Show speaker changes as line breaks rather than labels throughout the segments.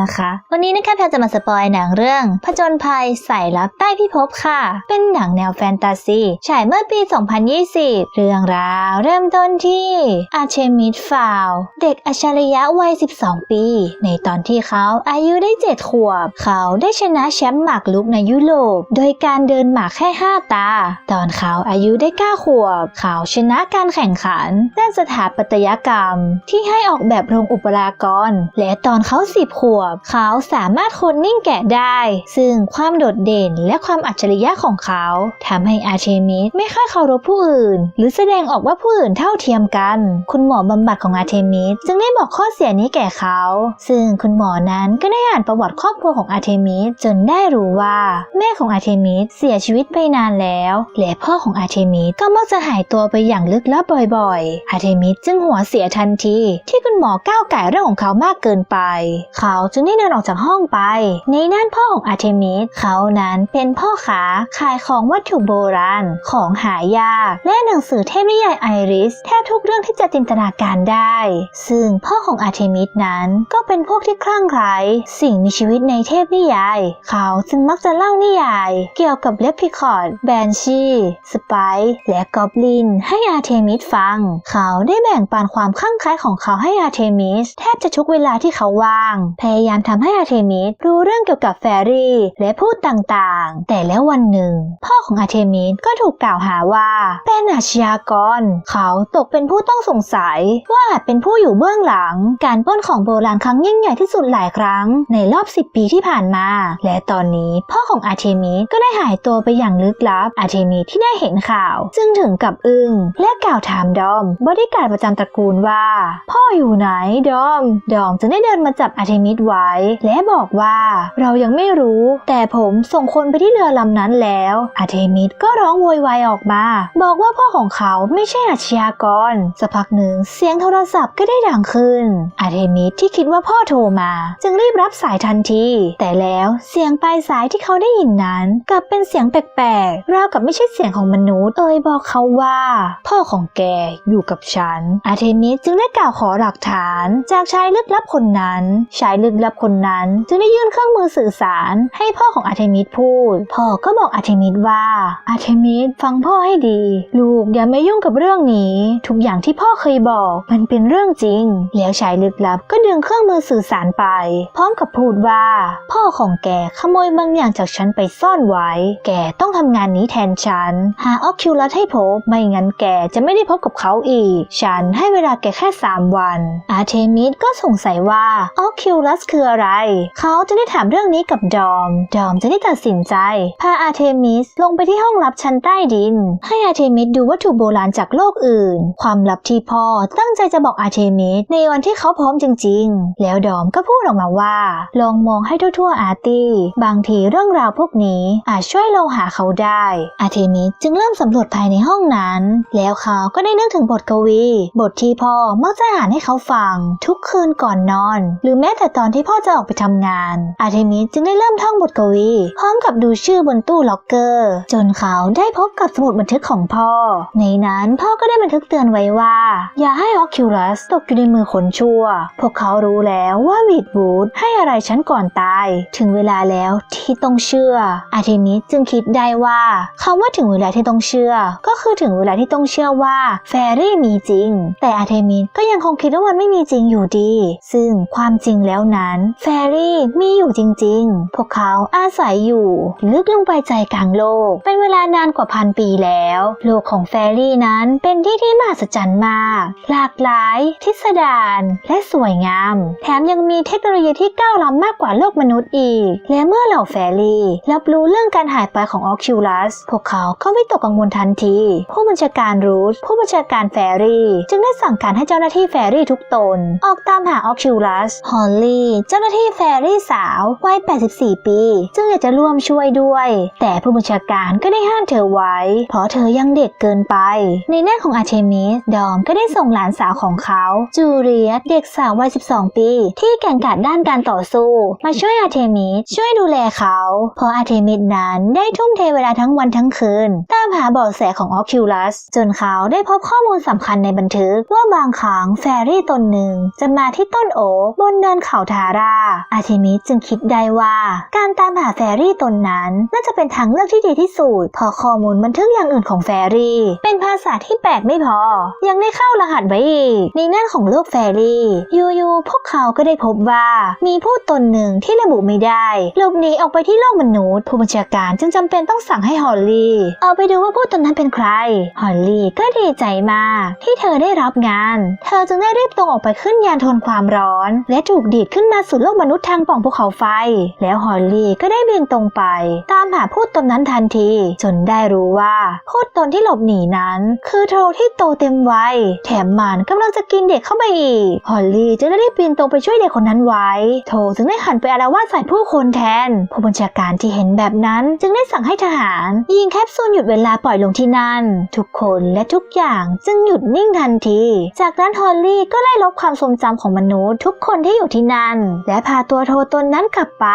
นะคะ วันนี้นะคะแพรจะมาสปอยหนังเรื่องผจญภัยสายลับใต้พิภพค่ะ เป็นหนังแนวแฟนตาซีฉายเมื่อปี 2020 เรื่องราวเริ่มต้นที่อาเชมิดฟาวเด็กอัจฉริยะวัย 12 ปี ในตอนที่เขาอายุได้ 7 ขวบ เขาได้ชนะแชมป์หมากรุกในยุโรป โดยการเดินหมากแค่ 5 ตา ตอนเขาอายุได้ 9 ขวบ เขาชนะการแข่งขัน ด้านสถาปัตยกรรม ที่ให้ออกแบบโรงอุปรากร และตอนเขา 10 ขวบเขาสามารถคนนิ่งแกะได้ ซึ่งความโดดเด่นและความอัจฉริยะของเขาทำให้อาร์เทมิสไม่ค่อยเคารพผู้อื่น หรือแสดงออกว่าผู้อื่นเท่าเทียมกัน คุณหมอบำบัดของอาร์เทมิสจึงได้บอกข้อเสียนี้แก่เขา ซึ่งคุณหมอนั้นก็ได้อ่านประวัติครอบครัวของอาร์เทมิสจนได้รู้ว่า แม่ของอาร์เทมิสเสียชีวิตไปนานแล้ว และพ่อของอาร์เทมิสก็มักจะหายตัวไปอย่างลึกลับบ่อยๆ อาร์เทมิสจึงหัวเสียทันทีที่คุณหมอก้าวไก่เรื่องของเขามากเกินไป เขาจึงได้เดินออกจากห้องไป ในด้านพ่อของอาร์เทมิสเขานั้นเป็นพ่อค้าขายของวัตถุโบราณ ของหายาก และหนังสือเทพนิยายไอริส แทบทุกเรื่องที่จะจินตนาการได้ ซึ่งพ่อของอาร์เทมิสนั้นก็เป็นพวกที่คลั่งไคล้สิ่งมีชีวิตในเทพนิยาย เขาจึงมักจะเล่านิยาย เกี่ยวกับเลพิคอร์ดแบนชีสไปและกอบลิน ให้อาร์เทมิสฟัง เขาได้แบ่งปันความคลั่งไคล้ของเขาให้อาร์เทมิส แทบจะทุกเวลาที่เขาว่างพยยายามทำให้อาร์เทมิสรู้เรื่องเกี่ยวกับแฟรี่ และพูดต่างๆ แต่แล้ววันหนึ่ง พ่อของอาร์เทมิสก็ถูกกล่าวหาว่า เป็นอาชญากร เขาตกเป็นผู้ต้องสงสัย ว่าอาจเป็นผู้อยู่เบื้องหลัง การป้นของโบราณครั้งยิ่งใหญ่ที่สุดหลายครั้ง ในรอบ 10 ปีที่ผ่านมา และตอนนี้พ่อของอาร์เทมิสก็ได้หายตัวไปอย่างลึกลับ อาร์เทมิสที่ได้เห็นข่าว จึงถึงกับอึ้งและกล่าวถามดอมบริการประจำตระกูลว่า พ่ออยู่ไหนดอม ดอมจึงได้เดินมาจับอาร์เทมิสไว้ และบอกว่าเรายังไม่รู้ แต่ผมส่งคนไปที่เรือลำนั้นแล้วอาร์เทมิสก็ร้องโวยวายออกมา บอกว่าพ่อของเขาไม่ใช่อาชญากรสักพักหนึ่งเสียงโทรศัพท์ก็ได้ดังขึ้น อาร์เทมิสที่คิดว่าพ่อโทรมา จึงรีบรับสายทันที แต่แล้วเสียงปลายสายที่เขาได้ยินนั้น กลับเป็นเสียงแปลกๆราวกับไม่ใช่เสียงของมนุษย์ เอ่ยบอกเขาว่า พ่อของแกอยู่กับฉัน อาร์เทมิสจึงได้กล่าวขอหลักฐาน จากชายลึกลับคนนั้นชายลึกลับคนนั้นจึงได้ยื่นเครื่องมือสื่อสารให้พ่อของอาร์เทมิสพูด พ่อก็บอกอาร์เทมิสว่าอาร์เทมิสฟังพ่อให้ดี ลูกอย่าไมายุ่งกับเรื่องนี้ ทุกอย่างที่พ่อเคยบอกมันเป็นเรื่องจริง แล้วชายลึกลับก็ดึงเครื่องมือสื่อสารไป พร้อมกับพูดว่า พ่อของแกขโมยบางอย่างจากฉันไปซ่อนไว้ แกต้องทำงานนี้แทนฉัน หาออคิวลัสให้พบไม่งั้นแกจะไม่ได้พบกับเขาอีก ฉันให้เวลาแกแค่ 3 วัน อาร์เทมิสก็สงสัยว่าออคิวลัสคืออะไร เขาจะได้ถามเรื่องนี้กับดอม ดอมจะได้ตัดสินใจ พาอาร์เทมิสลงไปที่ห้องลับชั้นใต้ดิน ให้อาร์เทมิสดูวัตถุโบราณจากโลกอื่น ความลับที่พ่อตั้งใจจะบอกอาร์เทมิสในวันที่เขาพร้อมจริง ๆ แล้วดอมก็พูดออกมาว่า ลองมองให้ทั่วๆอาร์ตี้ บางทีเรื่องราวพวกนี้อาจช่วยเราหาเขาได้ อาร์เทมิสจึงเริ่มสำรวจภายในห้องนั้น แล้วเขาก็ได้นึกถึงบทกวี บทที่พ่อมักจะอ่านให้เขาฟัง ทุกคืนก่อนนอน หรือแม้แต่ตอนที่พ่อจะออกไปทำงาน อาร์เทมิสจึงได้เริ่มท่องบทกวี พร้อมกับดูชื่อบนตู้ล็อกเกอร์ จนเขาได้พบกับสมุดบันทึกของพ่อ ในนั้นพ่อก็ได้บันทึกเตือนไว้ว่า อย่าให้ออคิวลัสตกอยู่ในมือคนชั่ว พวกเขารู้แล้วว่าวีดวูดให้อะไรฉันก่อนตาย ถึงเวลาแล้วที่ต้องเชื่อ อาร์เทมิสจึงคิดได้ว่าคำว่าถึงเวลาที่ต้องเชื่อ ก็คือถึงเวลาที่ต้องเชื่อว่าแฟรี่มีจริง แต่อาร์เทมิสก็ยังคงคิดว่ามันไม่มีจริงอยู่ดี ซึ่งความจริงแล้วนั้น แฟรี่มีอยู่จริง ๆ พวกเขาอาศัยอยู่ ลึกลงไปใจกลางโลก เป็นเวลานานกว่าพันปีแล้ว โลกของแฟรี่นั้นเป็นที่ที่มหัศจรรย์มาก หลากหลาย ทิศดารและสวยงาม แถมยังมีเทคโนโลยีที่ก้าวล้ำมากกว่าโลกมนุษย์อีก และเมื่อเหล่าแฟรี่รับรู้เรื่องการหายไปของออคิวลัสพวกเขาก็วิตกกังวลทันที ผู้บัญชาการรูทผู้บัญชาการแฟรี่ จึงได้สั่งการให้เจ้าหน้าที่แฟรี่ทุกตน ออกตามหาออกคิวลัสฮอลลี่เจ้าหน้าที่แฟรี่สาววัย 84 ปีจึงอยากจะร่วมช่วยด้วย แต่ผู้บัญชาการก็ได้ห้ามเธอไว้ เพราะเธอยังเด็กเกินไป ในแน่ของอาร์เทมิส ดอมก็ได้ส่งหลานสาวของเขา จูเลียตเด็กสาววัย 12 ปี ที่แก่งกาจด้านการต่อสู้ มาช่วยอาร์เทมิสช่วยดูแลเขาเพราะอาร์เทมิสนั้นได้ทุ่มเทเวลาทั้งวันทั้งคืน ตามหาเบาะแสของออคิวลัสจนเขาได้พบข้อมูลสำคัญในบันทึกว่าบางครั้งแฟรี่ตนหนึ่งจะมาที่ต้นโอ๊กบนเนินเขาทาราอาเทมิสจึงคิดได้ว่า การตามหาแฟรี่ตนนั้น น่าจะเป็นทางเลือกที่ดีที่สุดเพอข้อมูลบันทึกอย่างอื่นของแฟรี่ เป็นภาษาที่แปลกไม่พอ ยังได้เข้ารหัสไว้อีก ในนั่นของโลกแฟรี่ยู่ๆพวกเขาก็ได้พบว่า มีผู้ตนหนึ่งที่ระบุไม่ได้หลบหนีออกไปที่โลกมนุษย์ผู้บัญชาการจึงจำเป็นต้องสั่งให้ฮอลลี่เอาไปดูว่าผู้ตนนั้นเป็นใคร ฮอลลี่ก็ดีใจมาก ที่เธอได้รับงาน เธอจึงได้รีบตรงออกไปขึ้นยานทนความร้อน และถูกดีดขึ้นมาสู่โลกมนุษย์ทางป่องภูเขาไฟ แล้วฮอลลี่ก็ได้บินตรงไป ตามหาผู้ตนนั้นทันที จนได้รู้ว่าผู้ตนที่หลบหนีนั้น คือโทรที่โตเต็มวัยแถมมันกำลังจะกินเด็กเข้าไปอีกฮอลลี่จึงได้รีบบินตรงไปช่วยเด็กคนนั้นไว้ โทจึงได้หันไปอาละวาดใส่ผู้คนแทน ผู้บัญชาการที่เห็นแบบนั้น จึงได้สั่งให้ทหารยิงแคปซูลหยุดเวลาปล่อยลงที่นั่น ทุกคนและทุกอย่างจึงหยุดนิ่งทันที จากนั้นฮอลลี่ก็ไล่ลบความทรงจำของมนุษย์ ทุกคนที่อยู่ที่นั่นและพาตัวโทตนนั้นกลับไป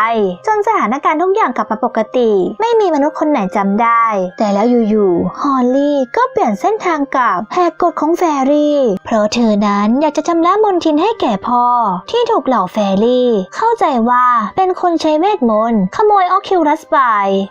จนสถานการณ์ทุกอย่างกลับมาปกติ ไม่มีมนุษย์คนไหนจำได้ แต่แล้วอยู่ๆฮอลลี่ก็เปลี่ยนเส้นทางกลับแหกกฎของแฟรี่ เพราะเธอนั้นอยากจะชำระมนทินให้แก่พ่อ ที่ถูกเหล่าแฟรี่ เข้าใจว่าเป็นคนใช้เวทมนต์ขโมยออคิวรัสไป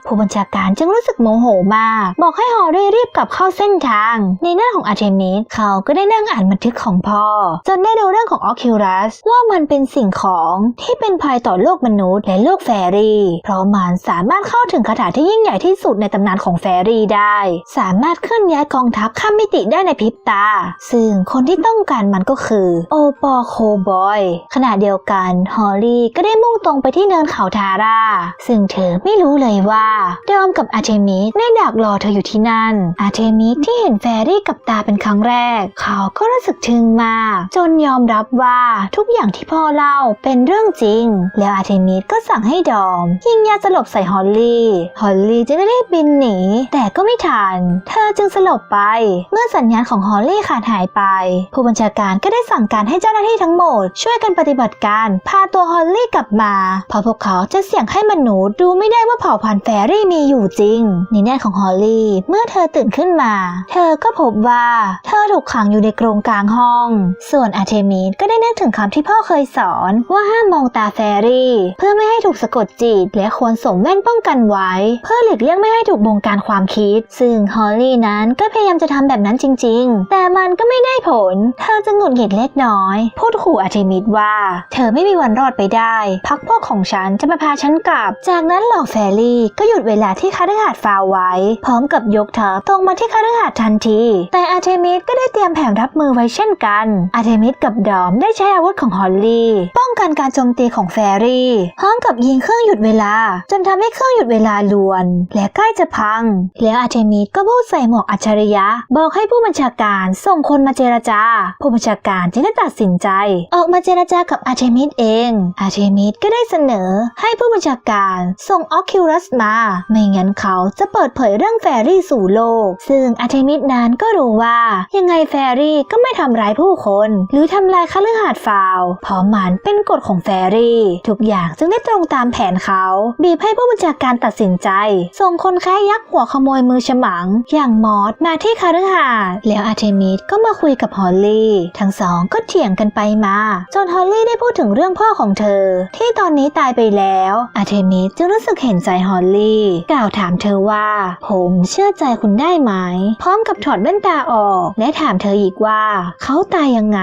ผู้บัญชาการจึงรู้สึกโมโหมาก บอกให้ฮอลลี่รีบกลับเข้าเส้นทาง ในหน้าของอาร์เทมิสเขาก็ได้นั่งอ่านบันทึกของพ่อ จนได้ดูเรื่องของออคิวรัสว่ามันเป็นสิ่งของที่เป็นภัยต่อโลกมนุษย์และโลกแฟรี่ เพราะมันสามารถเข้าถึงคาถาที่ยิ่งใหญ่ที่สุดในตำนานของแฟรี่ได้ สามารถเคลื่อนย้ายกองทัพข้ามมิติได้ในพริบตา ซึ่งคนที่ต้องการมันก็คือโอปอโคบอยขณะเดียวกันฮอลลี่ก็ได้มุ่งตรงไปที่เนินเขาทาราซึ่งเธอไม่รู้เลยว่าเดอมกับอาเทมิสได้ดักรอเธออยู่ที่นั่น อาเทมิสที่เห็นแฟรี่กับตาเป็นครั้งแรก เขาก็รู้สึกทึ่งมาก จนยอมรับว่าทุกอย่างที่พ่อเล่าเเป็นเรื่องจริง แล้วอาร์เทมิสก็สั่งให้ดอม ยิงยาสลบใส่ฮอลลี่ ฮอลลี่จะได้รีบบินหนี แต่ก็ไม่ทัน เธอจึงสลบไป เมื่อสัญญาณของฮอลลี่ขาดหายไป ผู้บัญชาการก็ได้สั่งการให้เจ้าหน้าที่ทั้งหมด ช่วยกันปฏิบัติการพาตัวฮอลลี่กลับมาเพราะพวกเขาจะเสี่ยงให้มนุษย์ดูไม่ได้ว่าเผ่าพันธุ์แฟรี่มีอยู่จริง ในแน่ของฮอลลี่ เมื่อเธอตื่นขึ้นมา เธอก็พบว่าเธอถูกขังอยู่ในกรงกลางห้อง ส่วนอาร์เทมิสก็ได้นึกถึงคำที่พ่อเคยสอนว่าาห้ามมองตาแฟรี่ เพื่อไม่ให้ถูกสะกดจิต และควรสวมแว่นป้องกันไว้ เพื่อหลีกเลี่ยงไม่ให้ถูกบงการความคิด ซึ่งฮอลลี่นั้นก็พยายามจะทำแบบนั้นจริง ๆ แต่มันก็ไม่ได้ผล เธอจะหงุดหงิดเล็กน้อย พูดขู่อาร์เทมิสว่า เธอไม่มีวันรอดไปได้ พักพวกของฉันจะมาพาฉันกลับ จากนั้นเหล่าแฟรี่ก็หยุดเวลาที่คาฤหาสน์ฟาวไว้ พร้อมกับยกทัพตรงมาที่คาฤหาสน์ทันที แต่อาร์เทมิสก็ได้เตรียมแผนรับมือไว้เช่นกัน อาร์เทมิสกับดอมได้ใช้อาวุธของฮอลลี่ป้องกันการโจมตีของแฟรี่ พร้อมกับยิงเครื่องหยุดเวลา จนทำให้เครื่องหยุดเวลาลวน และใกล้จะพัง แล้วอาเทมิสก็พูดใส่หมวกอัจฉริยะ บอกให้ผู้บัญชาการส่งคนมาเจรจา ผู้บัญชาการจึงได้ตัดสินใจ ออกมาเจรจากับอาเทมิสเอง อาเทมิสก็ได้เสนอ ให้ผู้บัญชาการส่งออคิวรัสมา ไม่งั้นเขาจะเปิดเผยเรื่องแฟรี่สู่โลก ซึ่งอาเทมิสนั้นก็รู้ว่ายังไงแฟรี่ก็ไม่ทำร้ายผู้คน หรือทำลายคฤหาสน์ฟาวเพราะมันเป็นกฎของแฟรี่ ทุกอย่างจึงได้ตรงตามแผนเขา บีบให้ผู้บัญชาการตัดสินใจ ส่งคนแค่ยักษ์หัวขโมยมือฉมัง อย่างมอสมาที่คฤหาสน์แล้วอาร์เทมิสก็มาคุยกับฮอลลี่ทั้งสองก็เถียงกันไปมา จนฮอลลี่ได้พูดถึงเรื่องพ่อของเธอ ที่ตอนนี้ตายไปแล้วอาร์เทมิสจึงรู้สึกเห็นใจฮอลลี่กล่าวถามเธอว่า ผมเชื่อใจคุณได้ไหม พร้อมกับถอดแว่นตาออก และถามเธออีกว่า เขาตายยังไง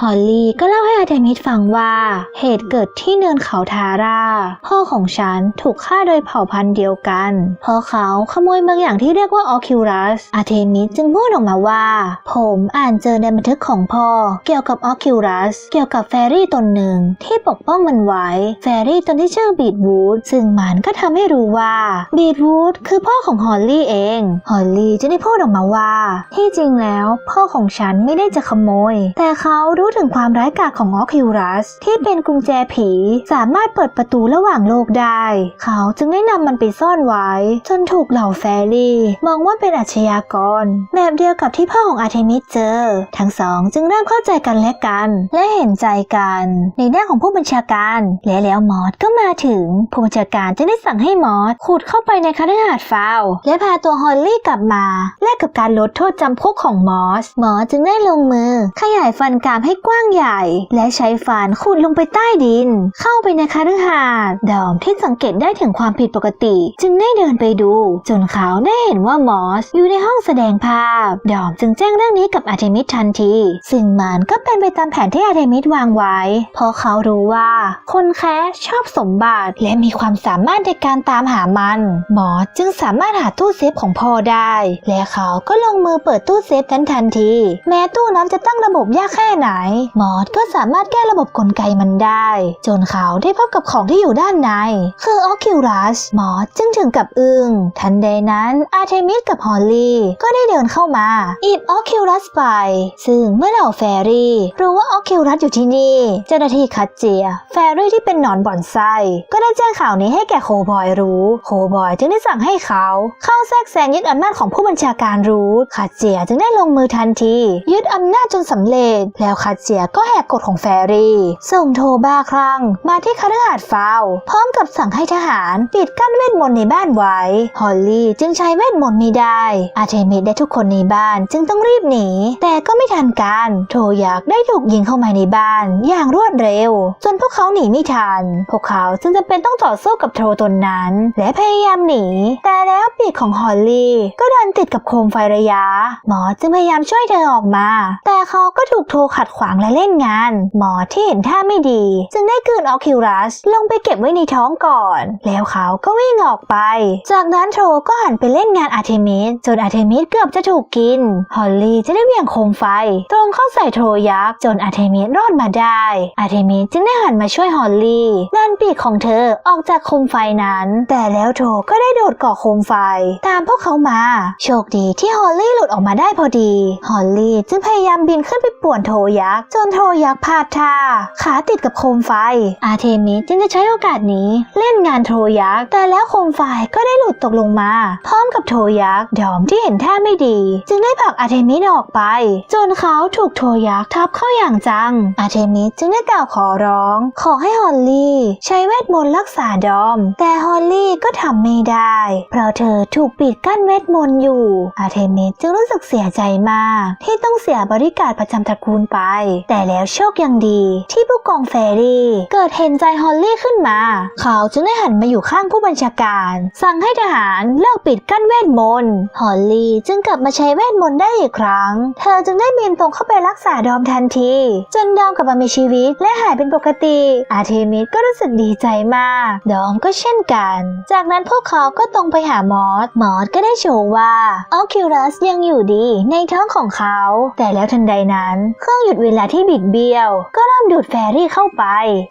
ฮอลลี่ก็เล่าให้อาร์เทมิสฟังว่าเหตุเกิดที่เนินเขาทารา พ่อของฉันถูกฆ่าโดยเผ่าพันธุ์เดียวกันเพราะเขาขโมยบางอย่างที่เรียกว่าออคิวรัส อาร์เทมิสจึงพูดออกมาว่า ผมอ่านเจอในบันทึกของพ่อ เกี่ยวกับออคิวรัส เกี่ยวกับแฟรี่ตนหนึ่งที่ปกป้องมันไว้ แฟรี่ตนที่ชื่อบีดวูดซึ่งมันก็ทำให้รู้ว่าบีดวูดคือพ่อของฮอลลี่เอง ฮอลลี่จะได้พูดออกมาว่า ที่จริงแล้วพ่อของฉันไม่ได้จะขโมย แต่เขารู้ถึงความร้ายกาจของออคิวรัสที่เป็น็นกุญแจผี สามารถเปิดประตูระหว่างโลกได้ เขาจึงได้นำมันไปซ่อนไว้ จนถูกเหล่าแฟรี่ มองว่าเป็นอาชญากร แบบเดียวกับที่พ่อของอาร์เทมิสเจอ ทั้งสองจึงเริ่มเข้าใจกันและกัน และเห็นใจกัน ในด้านของผู้บัญชาการและแล้วมอสก็มาถึง ผู้บัญชาการจึงได้สั่งให้มอสขุดเข้าไปในคฤหาสน์ฟาวและพาตัวฮอลลี่กลับมาแลกกับการลดโทษจำคุกของมอสมอสจึงได้ลงมือ ขยายฟันกรามให้กว้างใหญ่ และใช้ฟันขุดลงไปใต้ดิน เข้าไปในคาฤหาสน์ดอมที่สังเกตได้ถึงความผิดปกติ จึงได้เดินไปดู จนเขาได้เห็นว่ามอสอยู่ในห้องแสดงภาพ ดอมจึงแจ้งเรื่องนี้กับอาร์เทมิสทันที ซึ่งมันก็เป็นไปตามแผนที่อาร์เทมิสวางไว้ เพราะเขารู้ว่า คนแค้ชอบสมบัติและมีความสามารถในการตามหามันหมอจึงสามารถหาตู้เซฟของพ่อได้ และเขาก็ลงมือเปิดตู้เซฟนั้นทันที แม้ตู้นั้นจะตั้งระบบยากแค่ไหน มอสก็สามารถแก้ระบบกลไกมันได้ จนเขาได้พบกับของที่อยู่ด้านใน คือออคิวรัสหมอจึงถึงกับอึง้งทันใดนั้นอาเทมิสกับฮอลลี่ก็ได้เดินเข้ามาอีบออคิวรัสไป ซึ่งเมื่อเหล่าแฟรี่รู้ว่าออคิวรัสอยู่ที่นี่ เจ้าหน้าที่คัดเจีย แฟรี่ที่เป็นหนอนบ่อนไส้ก็ได้แจ้งข่าวนี้ให้แก่โคบอยรู้โคบอยจึงได้สั่งให้เขาเข้าแทรกแซงยึดอำนาจของผู้บัญชาการรู้คัดเจียจึงได้ลงมือทันที ยึดอำนาจจนสำเร็จ แล้วคัดเจียก็แหกกฎของแฟรี่ ส่งโทบ้าคลั่งมาที่คฤหาสน์ฟาวพร้อมกับสั่งให้ทหารปิดกั้นเวทมนต์ในบ้านไว้ ฮอลลี่จึงใช้เวทมนต์ไม่ได้ อาร์เทมิสและทุกคนในบ้านจึงต้องรีบหนี แต่ก็ไม่ทันการโทยักได้ถูกยิงเข้ามาในบ้าน อย่างรวดเร็ว จนพวกเขาหนีไม่ทัน พวกเขาจึงจำเป็นต้องต่อสู้กับโทรตนนั้น และพยายามหนี แต่แล้วปกของฮอลลี่ก็ดันติดกับโคมไฟระยะ หมอจึงพยายามช่วยเธอออกมา แต่เขาก็ถูกโทขัดขวางและเล่นงาน หมอที่เห็นท่าไม่ดี จึงได้กืนออคิวรัสลงไปเก็บไว้ในท้องก่อน แล้วเขาก็วิ่งออกไป จากนั้นโทก็หันไปเล่นงานอาร์เทมิสจนอาร์เทมิสเกือบจะถูกกิน ฮอลลี่จะได้เหวี่ยงโคมไฟ ตรงเข้าใส่โทยักษ์จนอาร์เทมิสรอดมาได้ อาร์เทมิสจึงได้หันมาช่วยฮอลลี่ดันปีกของเธอออกจากโคมไฟนั้น แต่แล้วโทก็ได้โดดเกาะโคมไฟตามพวกเขามา โชคดีที่ฮอลลี่หลุดออกมาได้พอดี ฮอลลี่จึงพยายามบินขึ้นไปป่วนโทยักษ์จนโทยักษ์พลาดท่าขาติดกับโคมไฟ อาร์เทมิสจึงจะใช้โอกาสนี้เล่นงานโทยักษ์แต่แล้วโคมไฟก็ได้หลุดตกลงมา พร้อมกับโทยักษ์ดอมที่เห็นท่าไม่ดี จึงได้ผลักอาร์เทมิสออกไป จนเขาถูกโทยักษ์ทับเข้าอย่างจัง อาร์เทมิสจึงได้กล่าวขอร้อง ขอให้ฮอลลี่ ใช้เวทมนต์รักษาดอม แต่ฮอลลี่ก็ทำไม่ได้ เพราะเธอถูกปิดกั้นเวทมนต์อยู่ อาร์เทมิสจึงรู้สึกเสียใจมาก ที่ต้องเสียบริการประจำตระกูลไป แต่แล้วโชคยังดี ที่ผู้กองแฟรี่ เกิดเห็นใจฮอลลี่ขึ้นมา เขาจึงได้หันมาอยู่ข้างผู้บัญชาการ สั่งให้ทหารเลิกปิดกั้นเวทมนต์ฮอลลี่จึงกลับมาใช้เวทมนต์ได้อีกครั้ง เธอจึงได้บินตรงเข้าไปรักษาดอมทันที จนดอมกลับมามีชีวิตและหายเป็นปกติ อาร์เทมิสก็รู้สึกดีใจมาก ดอมก็เช่นกัน จากนั้นพวกเขาก็ตรงไปหาหมอสมอสก็ได้โชว์ว่าออคิวรัสยังอยู่ดีในท้องของเขา แต่แล้วทันใดนั้น เครื่องหยุดเวลาที่บิดเบี้ยว ก็เริ่มดูดแฟรี่เข้าไป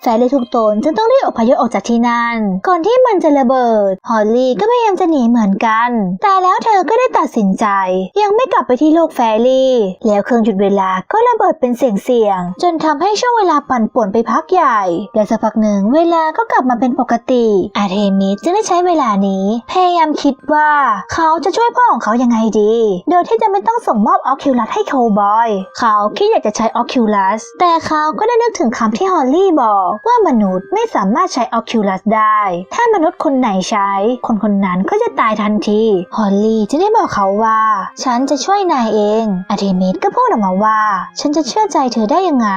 แฟรี่ทุกตนจึงต้องรีบอพยพออกจากที่นั่น ก่อนที่มันจะระเบิด ฮอลลี่ก็พยายามจะหนีเหมือนกัน แต่แล้วเธอก็ได้ตัดสินใจ ยังไม่กลับไปที่โลกแฟรี่ แล้วเครื่องหยุดเวลาก็ระเบิดเป็นเสียงเสียงๆจนทำให้ช่วงเวลาปั่นป่วนไปพักใหญ่ และสักพักหนึ่งเวลาก็กลับมาเป็นปกติ อาร์เทมิสจึงได้ใช้เวลานี้พยายามคิดว่าเขาจะช่วยพ่อของเขายังไงดี โดยที่จะไม่ต้องส่งมอบออคิวลัสให้โคบอย เขาคิดอยากจะใช้ออคิวลัสแต่เขาก็ได้นึกถึงคำที่ฮอลลี่บอกว่ามนุษย์ไม่สามารถใช้ออคิวลัสได้ ถ้ามนุษย์คนไหนใช้ คนคนนั้นก็จะตายทันทีฮอลลี่จึงได้บอกเขาว่า ฉันจะช่วยนายเองอาร์เทมิสก็พูดออกมาว่า ฉันจะเชื่อใจเธอได้ยังไง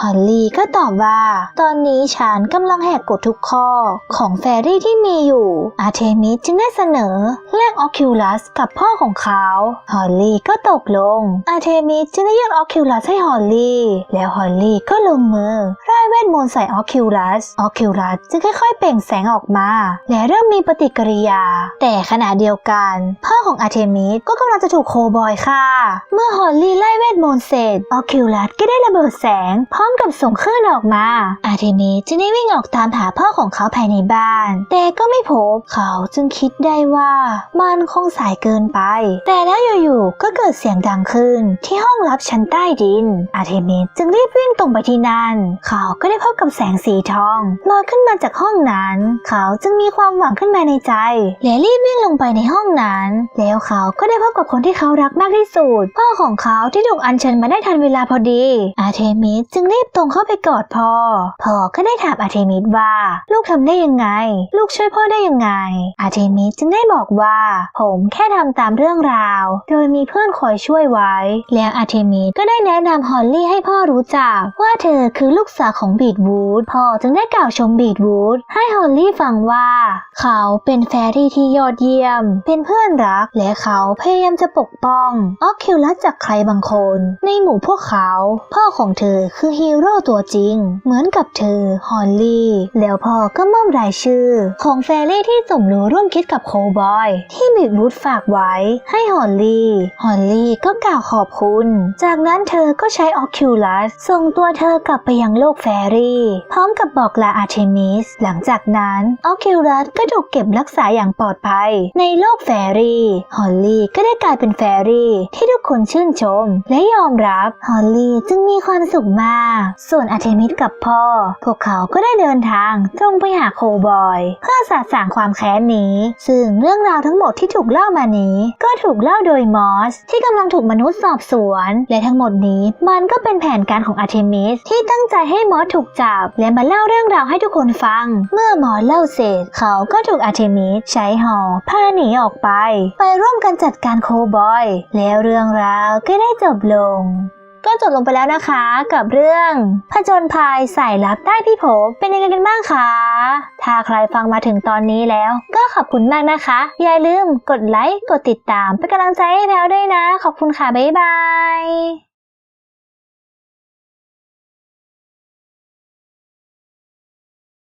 ฮอลลี่ก็ตอบว่า ตอนนี้ฉันกำลังแหกกฎทุกข้อของแฟรี่ที่มีอยู่อาร์เทมิสจึงได้เสนอแลกออคิวลัสกับพ่อของเขาฮอลลี่ก็ตกลง อาเทมิสจึงได้ยื่นออคิวลัสให้ฮอลลี่แล้วฮอลลี่ก็ลงมือร่ายเวทมนต์ใส่ออคิวลัสออคิวลัสจึงค่อยๆเปล่งแสงออกมา และเริ่มมีปฏิกิริยา แต่ขณะเดียวกัน พ่อของอาเทมิสก็กำลังจะถูกโคบอยฆ่าเมื่อฮอลลี่ไล่เวทมนต์เสร็จออคิวลัสก็ได้ระเบิดแสง พร้อมกับส่งคลื่นออกมา อาเทมิสจึงได้วิ่งออกตามหาพ่อของเขาภายในบ้าน แต่ก็ไม่พบเขาจึงคิดได้ว่ามันคงสายเกินไป แต่แล้วอยู่ๆก็เกิดเสียงดังขึ้น ที่ห้องลับชั้นใต้ดิน อาร์เทมิสจึงรีบวิ่งตรงไปที่นั่น เขาก็ได้พบกับแสงสีทองลอยขึ้นมาจากห้องนั้น เขาจึงมีความหวังขึ้นมาในใจและรีบวิ่งลงไปในห้องนั้น แล้วเขาก็ได้พบกับคนที่เขารักมากที่สุดพ่อของเขาที่ถูกอัญเชิญมาได้ทันเวลาพอดี อาร์เทมิสจึงรีบตรงเข้าไปกอดพ่อ พ่อก็ได้ถามอาร์เทมิสว่า ลูกทำได้ยังไง ลูกช่วยพ่อได้ยังไง อาร์เทมิสจึงได้บอกว่า ผมแค่ทำตามเรื่องราว โดยมีเพื่อนคอยช่วยไว้ แล้วอาร์เทมิสก็ได้แนะนำฮอลลี่ให้พ่อรู้จัก ว่าเธอคือลูกสาวของบีดวูดพ่อจึงได้กล่าวชมบีดวูดให้ฮอลลี่ฟังว่า เขาเป็นแฟรี่ที่ยอดเยี่ยม เป็นเพื่อนรัก และเขาพยายามจะปกป้องออคิวลัสจากใครบางคน ในหมู่พวกเขา พ่อของเธอคือฮีโร่ตัวจริง เหมือนกับเธอฮอลลี่ แล้วพ่อก็มอบรายชื่อ ของแฟรี่ที่สมรู้ร่วมคิดกับโคบอยที่บิดวูดฝากไว้ให้ฮอลลี่ ฮอลลี่ก็กล่าวขอบคุณ จากนั้นเธอก็ใช้ออคิวลัสส่งตัวเธอกลับไปยังโลกแฟรี่ พร้อมกับบอกลาอาร์เทมิส หลังจากนั้นออคิวลัสก็ถูกเก็บรักษาอย่างปลอดภัย ในโลกแฟรี่ ฮอลลี่ก็ได้กลายเป็นแฟรี่ ที่ทุกคนชื่นชม และยอมรับ ฮอลลี่จึงมีความสุขมาก ส่วนอาร์เทมิสกับพ่อ พวกเขาก็ได้เดินทางตรงไปหาโคบอย เพื่อสาสางความแค้นนี้ ซึ่งเรื่องราวทั้งหมดที่ถูกเล่ามานี้ ก็ถูกเล่าโดยมอส ที่กำลังถูกมนุษย์สอบสวน และทั้งหมดนี้มันก็เป็นแผนการของอาร์เทมิสที่ตั้งใจให้มอสถูกจับ และมาเล่าเรื่องราวให้ทุกคนฟัง เมื่อมอสเล่าเสร็จ เขาก็ถูกอาร์เทมิสใช้หอพาหนีออกไป ไปร่วมกันจัดการโคบอย แล้วเรื่องราวก็ได้จบลง ก็จบลงไปแล้วนะคะกับเรื่องผจญภัยสายลับใต้พี่ภพเป็นยังไงกันบ้างคะถ้าใครฟังมาถึงตอนนี้แล้ว ก็ขอบคุณมากนะคะ อย่าลืมกดไลค์กดติดตามเป็นกำลังใจให้แพลวด้วยนะ ขอบคุณค่ะบ๊ายบาย